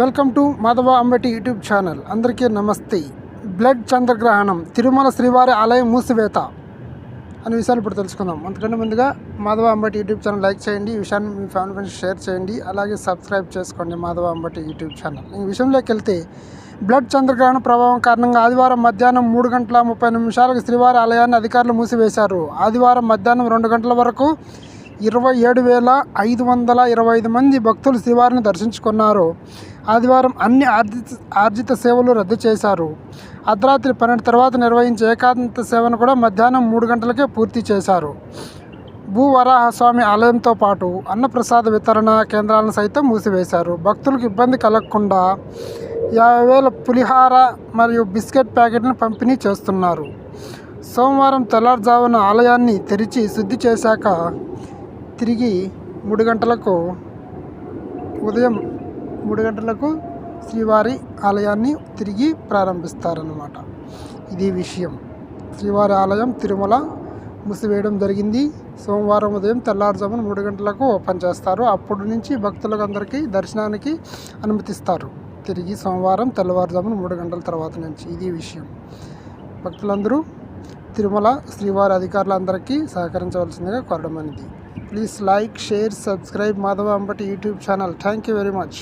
Welcome to Madhava Ambati YouTube channel. అందరికీ నమస్తే. Blood చంద్రగ్రహణం తిరుమల శ్రీవారి ఆలయం మూసివేత అనే విషయాలు ఇప్పుడు తెలుసుకుందాం. అంతకంటే ముందుగా Madhava Ambati YouTube channel like చేయండి ఈ విషయాన్ని మీ ఫ్యామిలీ ఫ్రెండ్స్ షేర్ చేయండి అలాగే సబ్స్క్రైబ్ చేసుకోండి మాధవ అంబటి యూట్యూబ్ ఛానల్. ఈ విషయంలోకి వెళ్తే బ్లడ్ చంద్రగ్రహణ ప్రభావం కారణంగా ఆదివారం మధ్యాహ్నం మూడు గంటల ముప్పై నిమిషాలకు శ్రీవారి ఆలయాన్ని అధికారులు మూసివేశారు. ఆదివారం మధ్యాహ్నం రెండు గంటల వరకు ఇరవై ఏడు వేల ఐదు వందల ఇరవై ఐదు మంది భక్తులు శ్రీవారిని దర్శించుకున్నారు. ఆదివారం అన్ని ఆర్జిత ఆర్జిత సేవలు రద్దు చేశారు. అర్ధరాత్రి పన్నెండు తర్వాత నిర్వహించే ఏకాంత సేవను కూడా మధ్యాహ్నం మూడు గంటలకే పూర్తి చేశారు. భూవరాహస్వామి ఆలయంతో పాటు అన్నప్రసాద వితరణ కేంద్రాలను సైతం మూసివేశారు. భక్తులకు ఇబ్బంది కలగకుండా యాభై వేల పులిహార మరియు బిస్కెట్ ప్యాకెట్లను పంపిణీ చేస్తున్నారు. సోమవారం తెల్లారుజామున ఆలయాన్ని తెరిచి శుద్ధి చేశాక తిరిగి మూడు గంటలకు ఉదయం మూడు గంటలకు శ్రీవారి ఆలయాన్ని తిరిగి ప్రారంభిస్తారన్నమాట. ఇది విషయం. శ్రీవారి ఆలయం తిరుమల మూసివేయడం జరిగింది. సోమవారం ఉదయం తెల్లారుజామున మూడు గంటలకు ఓపెన్ చేస్తారు. అప్పటి నుంచి భక్తులకు అందరికీ దర్శనానికి అనుమతిస్తారు. తిరిగి సోమవారం తెల్లవారుజామున మూడు గంటల తర్వాత నుంచి. ఇది విషయం. భక్తులందరూ తిరుమల శ్రీవారి అధికారులందరికీ సహకరించవలసిందిగా కోరడం అనేది. Please like share subscribe Madhava Ambati YouTube channel thank you very much